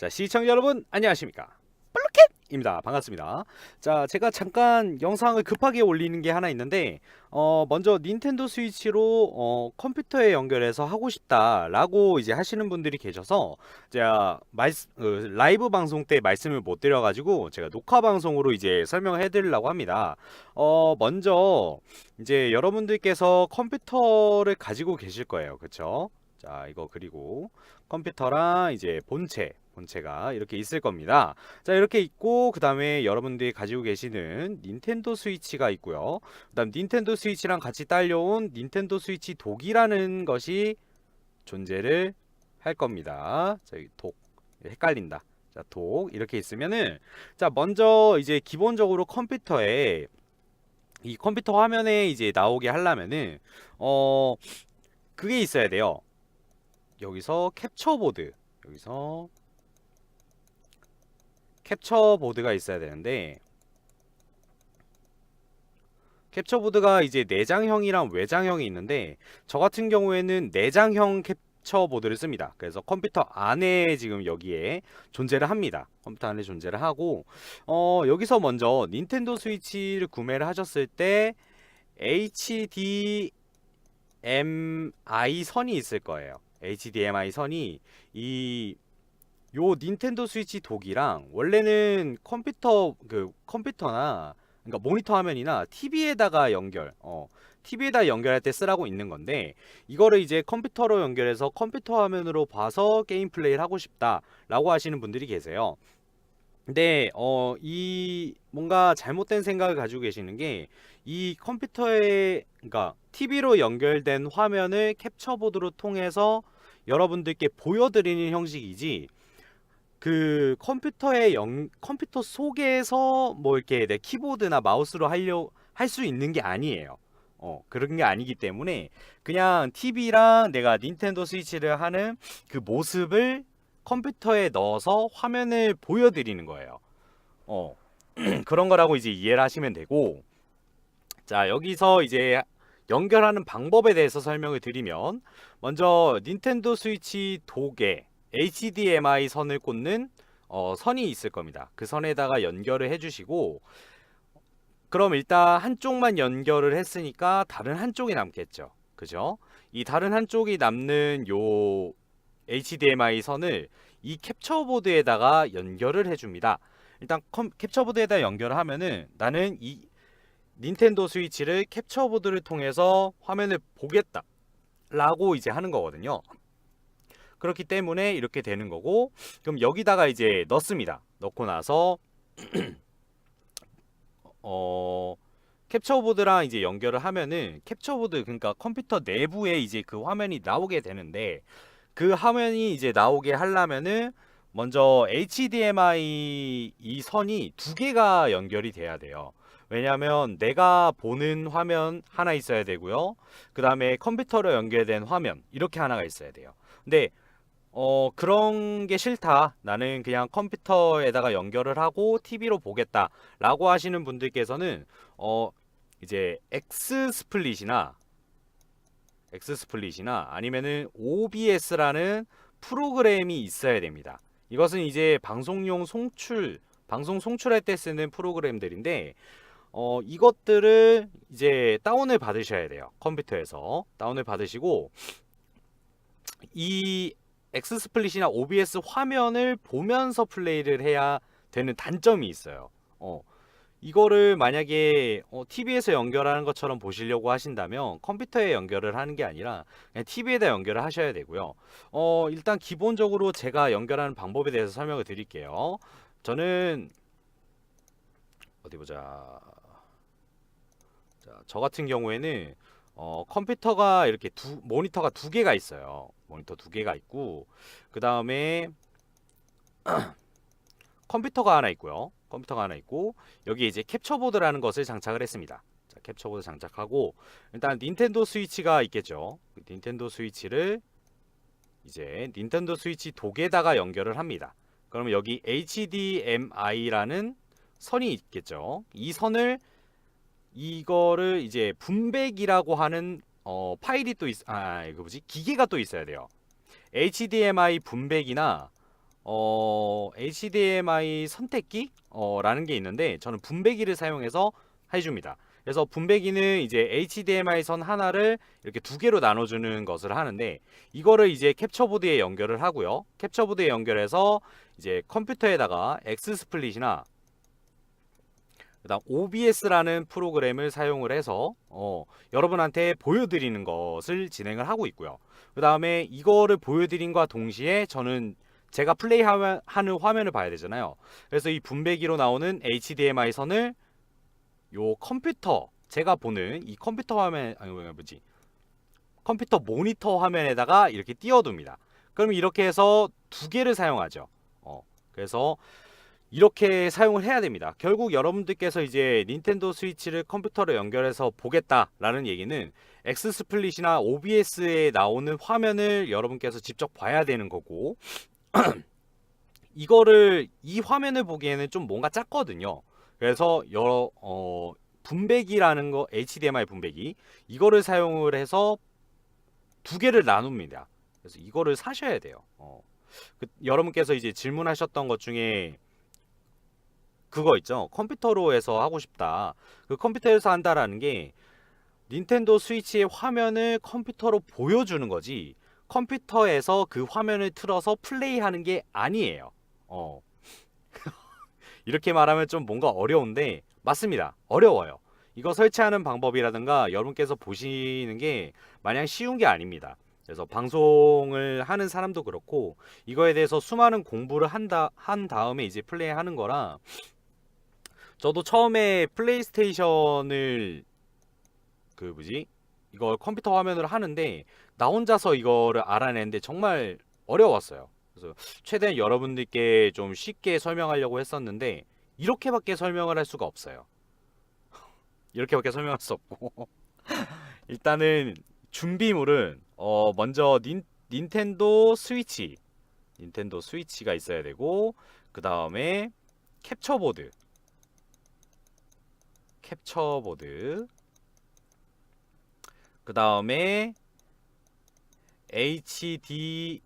자, 시청자 여러분 안녕하십니까? 블루캣입니다. 반갑습니다. 자, 제가 잠깐 영상을 급하게 올리는 게 하나 있는데 어, 먼저 닌텐도 스위치로 어, 컴퓨터에 연결해서 하고 싶다 라고 이제 하시는 분들이 계셔서 제가 말, 어, 라이브 방송 때 말씀을 못 드려 가지고 제가 녹화 방송으로 이제 설명을 해드리려고 합니다. 어, 먼저 이제 여러분들께서 컴퓨터를 가지고 계실 거예요. 그쵸? 자, 이거 그리고 컴퓨터랑 이제 본체, 본체가 이렇게 있을 겁니다. 자, 이렇게 있고 그 다음에 여러분들이 가지고 계시는 닌텐도 스위치가 있고요. 그 다음 닌텐도 스위치랑 같이 딸려온 닌텐도 스위치 독이라는 것이 존재를 할 겁니다. 자, 독 헷갈린다. 자, 독 이렇게 있으면은 자, 먼저 이제 기본적으로 컴퓨터에 이 컴퓨터 화면에 이제 나오게 하려면은 어 그게 있어야 돼요. 여기서 캡처 보드 여기서 캡처 보드가 있어야 되는데 캡처 보드가 이제 내장형이랑 외장형이 있는데 저 같은 경우에는 내장형 캡처 보드를 씁니다. 그래서 컴퓨터 안에 지금 여기에 존재를 합니다. 컴퓨터 안에 존재를 하고 어 여기서 먼저 닌텐도 스위치를 구매를 하셨을 때 HDMI 선이 있을 거예요. HDMI 선이 이 요 닌텐도 스위치 독이랑 원래는 컴퓨터 그 컴퓨터나 그러니까 모니터 화면이나 TV에다가 연결 어 TV에다 연결할 때 쓰라고 있는 건데 이거를 이제 컴퓨터로 연결해서 컴퓨터 화면으로 봐서 게임 플레이를 하고 싶다라고 하시는 분들이 계세요. 근데 어 이 뭔가 잘못된 생각을 가지고 계시는 게 이 컴퓨터에 그러니까 TV로 연결된 화면을 캡처보드로 통해서 여러분들께 보여드리는 형식이지 그 컴퓨터의 영 컴퓨터 속에서 뭐 이렇게 내 키보드나 마우스로 하려 할 수 있는 게 아니에요. 어 그런 게 아니기 때문에 그냥 TV랑 내가 닌텐도 스위치를 하는 그 모습을 컴퓨터에 넣어서 화면을 보여드리는 거예요. 어 그런 거라고 이제 이해를 하시면 되고 자 여기서 이제 연결하는 방법에 대해서 설명을 드리면 먼저 닌텐도 스위치 독에 HDMI 선을 꽂는 어, 선이 있을 겁니다. 그 선에다가 연결을 해주시고 그럼 일단 한쪽만 연결을 했으니까 다른 한쪽이 남겠죠. 그죠? 이 다른 한쪽이 남는 요 HDMI 선을 이 캡처보드에다가 연결을 해줍니다. 일단 컴, 캡처보드에다 연결을 하면은 나는 이 닌텐도 스위치를 캡처보드를 통해서 화면을 보겠다 라고 이제 하는 거거든요. 그렇기 때문에 이렇게 되는 거고 그럼 여기다가 이제 넣습니다. 넣고 나서 어 캡처보드랑 이제 연결을 하면은 캡처보드 그러니까 컴퓨터 내부에 이제 그 화면이 나오게 되는데 그 화면이 이제 나오게 하려면은 먼저 HDMI 이 선이 두 개가 연결이 돼야 돼요. 왜냐하면 내가 보는 화면 하나 있어야 되고요. 그 다음에 컴퓨터로 연결된 화면 이렇게 하나가 있어야 돼요. 근데 어 그런 게 싫다. 나는 그냥 컴퓨터에다가 연결을 하고 TV로 보겠다 라고 하시는 분들께서는 어 이제 X 스플릿이나 X 스플릿이나 아니면은 OBS라는 프로그램이 있어야 됩니다. 이것은 이제 방송용 송출, 방송 송출할 때 쓰는 프로그램들인데 어 이것들을 이제 다운을 받으셔야 돼요. 컴퓨터에서 다운을 받으시고 이 X 스플릿이나 OBS 화면을 보면서 플레이를 해야 되는 단점이 있어요. 어, 이거를 만약에 어, TV에서 연결하는 것처럼 보시려고 하신다면 컴퓨터에 연결을 하는 게 아니라 그냥 TV에다 연결을 하셔야 되고요. 어, 일단 기본적으로 제가 연결하는 방법에 대해서 설명을 드릴게요. 저는 어디 보자. 자, 저 같은 경우에는 어, 컴퓨터가 이렇게 두 모니터가 두 개가 있어요. 모니터 두 개가 있고 그 다음에 컴퓨터가 하나 있고요. 컴퓨터가 하나 있고 여기 이제 캡처보드라는 것을 장착을 했습니다. 자, 캡처보드 장착하고 일단 닌텐도 스위치가 있겠죠. 그 닌텐도 스위치를 이제 닌텐도 스위치 독에다가 연결을 합니다. 그러면 여기 HDMI라는 선이 있겠죠. 이 선을 이거를 이제 분배기라고 하는 어, 파일이 또 있, 아, 이거 뭐지? 기계가 또 있어야 돼요. HDMI 분배기나 어, HDMI 선택기 어, 라는 게 있는데 저는 분배기를 사용해서 해줍니다. 그래서 분배기는 이제 HDMI 선 하나를 이렇게 두 개로 나눠주는 것을 하는데 이거를 이제 캡처보드에 연결을 하고요. 캡처보드에 연결해서 이제 컴퓨터에다가 X 스플릿이나 그다음 OBS라는 프로그램을 사용을 해서 어, 여러분한테 보여드리는 것을 진행을 하고 있고요. 그 다음에 이거를 보여드린과 동시에 저는 제가 플레이하는 화면을 봐야 되잖아요. 그래서 이 분배기로 나오는 HDMI 선을 요 컴퓨터 제가 보는 이 컴퓨터 화면 아니 뭐지 컴퓨터 모니터 화면에다가 이렇게 띄워둡니다. 그럼 이렇게 해서 두 개를 사용하죠. 어, 그래서 이렇게 사용을 해야 됩니다. 결국 여러분들께서 이제 닌텐도 스위치를 컴퓨터로 연결해서 보겠다라는 얘기는 X 스플릿이나 OBS에 나오는 화면을 여러분께서 직접 봐야 되는 거고 이거를 이 화면을 보기에는 좀 뭔가 작거든요. 그래서 여러 어 분배기라는 거 HDMI 분배기 이거를 사용을 해서 두 개를 나눕니다. 그래서 이거를 사셔야 돼요. 어. 그, 여러분께서 이제 질문하셨던 것 중에 그거 있죠. 컴퓨터로 해서 하고 싶다. 그 컴퓨터에서 한다라는 게 닌텐도 스위치의 화면을 컴퓨터로 보여주는 거지. 컴퓨터에서 그 화면을 틀어서 플레이하는 게 아니에요. 어. 이렇게 말하면 좀 뭔가 어려운데 맞습니다. 어려워요. 이거 설치하는 방법이라든가 여러분께서 보시는 게 마냥 쉬운 게 아닙니다. 그래서 방송을 하는 사람도 그렇고 이거에 대해서 수많은 공부를 한다 한 다음에 이제 플레이하는 거라 저도 처음에 플레이스테이션을 그 뭐지 이걸 컴퓨터 화면으로 하는데 나 혼자서 이거를 알아내는데 정말 어려웠어요. 그래서 최대한 여러분들께 좀 쉽게 설명하려고 했었는데 이렇게밖에 설명을 할 수가 없어요. 이렇게밖에 설명할 수 없고 일단은 준비물은 어 먼저 닌, 닌텐도 스위치 닌텐도 스위치가 있어야 되고 그 다음에 캡처보드 캡처보드 그 다음에 HDMI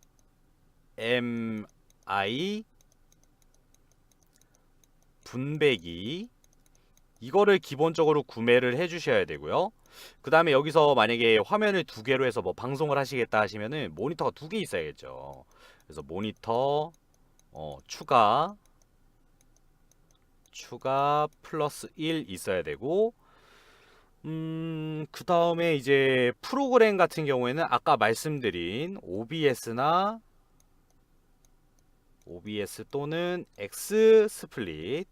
분배기 이거를 기본적으로 구매를 해 주셔야 되고요. 그 다음에 여기서 만약에 화면을 두 개로 해서 뭐 방송을 하시겠다 하시면은 모니터가 두 개 있어야겠죠. 그래서 모니터 어, 추가 추가 플러스 1 있어야 되고 음, 그 다음에 이제 프로그램 같은 경우에는 아까 말씀드린 OBS나 OBS 또는 X 스플릿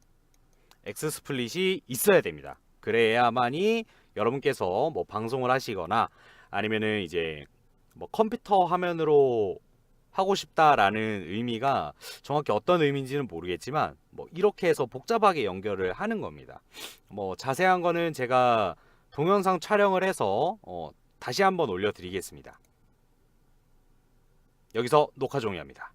X 스플릿이 있어야 됩니다. 그래야만이 여러분께서 뭐 방송을 하시거나 아니면은 이제 뭐 컴퓨터 화면으로 하고 싶다라는 의미가 정확히 어떤 의미인지는 모르겠지만 뭐 이렇게 해서 복잡하게 연결을 하는 겁니다. 뭐 자세한 거는 제가 동영상 촬영을 해서 어, 다시 한번 올려드리겠습니다. 여기서 녹화 종료합니다.